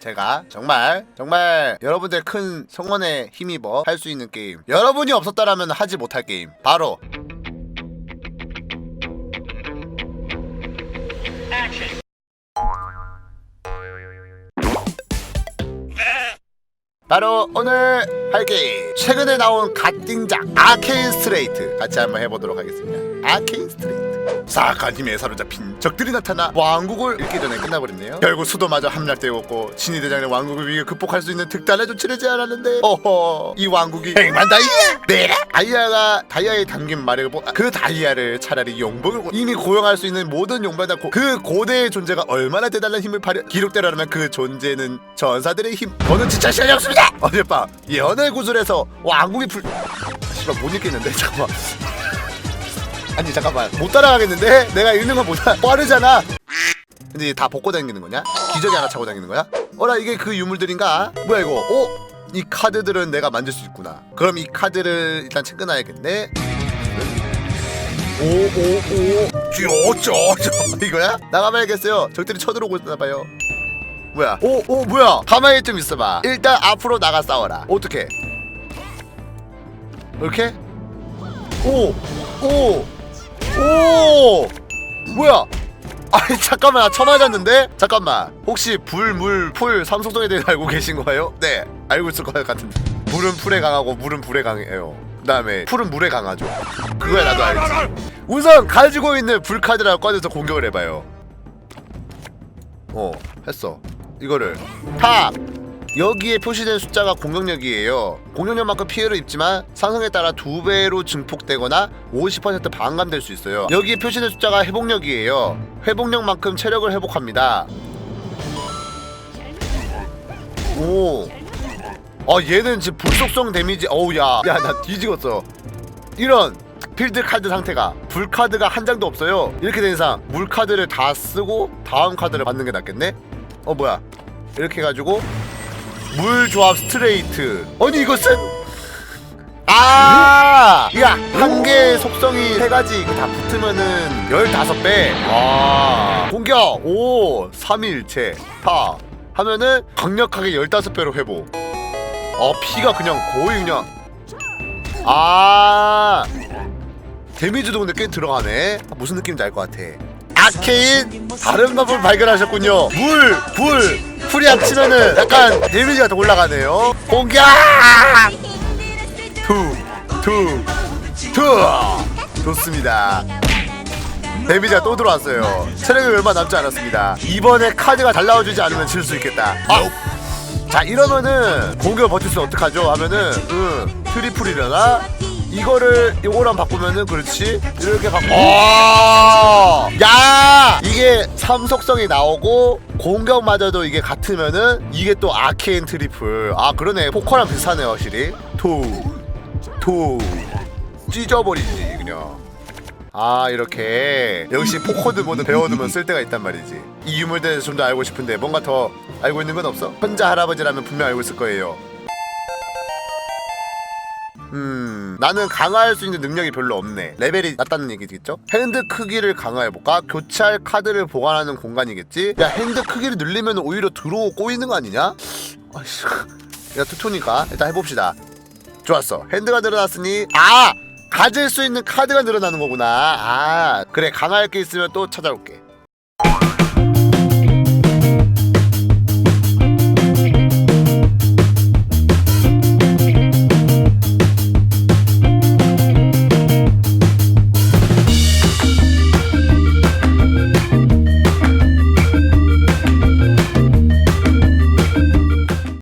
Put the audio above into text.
제가 정말 정말 여러분들 큰 성원에 힘입어 할 수 있는 게임. 여러분이 없었다라면 하지 못할 게임. 바로. 바로 오늘 할 게임. 최근에 나온 갓띵작 아케인 스트레이트. 같이 한번 해보도록 하겠습니다. 아케인 스트레이트 사악한 힘에 사로잡힌 적들이 나타나 왕국을 잃기 전에 끝나버렸네요 결국 수도마저 함락되었고 신이 대장의 왕국을 위해 극복할 수 있는 특단의 조치를 제안하는데 어허 이 왕국이 백만 다이아? 네? 다이아가 다이아에 담긴 말을 보... 그 다이아를 차라리 용복을 고- 이미 고용할 수 있는 모든 용병다 고... 그 고대의 존재가 얼마나 대단한 힘을 발휘 기록대로라면 그 존재는 전사들의 힘 저는 진짜 시간이 없습니다 어젯밤 예언의 구슬에서 왕국이 불... 아, 씨발 못 읽겠는데 잠깐만 아니 잠깐만. 못 따라가겠는데? 내가 읽는 건 못하 빠르잖아. 근데 다 벗고 다니는 거냐? 기저귀 하나 차고 다니는 거야? 어라 이게 그 유물들인가? 뭐야 이거? 어? 이 카드들은 내가 만들 수 있구나. 그럼 이 카드를 일단 챙겨놔야겠네. 오오오. 쥐어쩌쩌 이거야? 나가봐야겠어요. 적들이 쳐들어오고 있나봐요. 뭐야? 오오 뭐야? 가만히 좀 있어봐. 일단 앞으로 나가 싸워라. 어떻게 이렇게? 오 오 오! 뭐야? 아니 잠깐만 나 처음 맞았는데? 잠깐만. 혹시 불, 물, 풀 삼속성에 대해 알고 계신 거예요? 네 알고 있을 것 같은데. 물은 풀에 강하고 물은 불에 강해요. 그 다음에 풀은 물에 강하죠. 그거야 나도 알지. 우선 가지고 있는 불카드라고 꺼내서 공격을 해봐요. 어 했어. 이거를 탁 여기에 표시된 숫자가 공격력이에요. 공격력만큼 피해를 입지만 상승에 따라 두 배로 증폭되거나 50% 반감될 수 있어요. 여기에 표시된 숫자가 회복력이에요. 회복력만큼 체력을 회복합니다. 오. 어 얘는 지금 불속성 데미지 어우 야. 야 나 뒤지겠어. 이런 필드 카드 상태가 불 카드가 한 장도 없어요. 이렇게 된 이상 물 카드를 다 쓰고 다음 카드를 받는 게 낫겠네. 어 뭐야? 이렇게 해가지고 물 조합 스트레이트. 아니 이것은 아, 야, 한개 속성이 세 가지 다 붙으면은 15배. 와. 공격 5, 3일체 파 하면은 강력하게 15배로 회복. 어, 피가 그냥 거의 그냥 아. 데미지도 근데 꽤 들어가네. 아, 무슨 느낌인지 알 것 같아. 아케인 다른 방법을 발견하셨군요. 물, 불, 풀이 합치면은 약간 데미지가 더 올라가네요. 공격! 투, 투, 투. 좋습니다. 데미지가 또 들어왔어요. 체력이 얼마 남지 않았습니다. 이번에 카드가 잘 나와주지 않으면 질 수 있겠다. 아! 자 이러면은 공격을 버틸 수 어떡하죠? 하면은 응 트리플이려나? 이거를 요거랑 바꾸면은 그렇지. 이렇게 바꿔 어! 야! 이게 삼속성이 나오고 공격마저도 이게 같으면은 이게 또 아케인 트리플. 아 그러네. 포커랑 비슷하네요 확실히. 투투 찢어버리지 그냥. 아 이렇게. 역시 포커드 모드 배워두면 쓸데가 있단 말이지. 이 유물에 대해서 좀 더 알고 싶은데 뭔가 더 알고 있는 건 없어? 혼자 할아버지라면 분명 알고 있을 거예요 음 나는 강화할 수 있는 능력이 별로 없네 레벨이 낮다는 얘기겠죠? 핸드 크기를 강화해볼까? 교체할 카드를 보관하는 공간이겠지? 야 핸드 크기를 늘리면 오히려 들어오고 꼬이는 거 아니냐? 아이씨 야 투토니까 일단 해봅시다 좋았어 핸드가 늘어났으니 아! 가질 수 있는 카드가 늘어나는 거구나 아 그래 강화할 게 있으면 또 찾아올게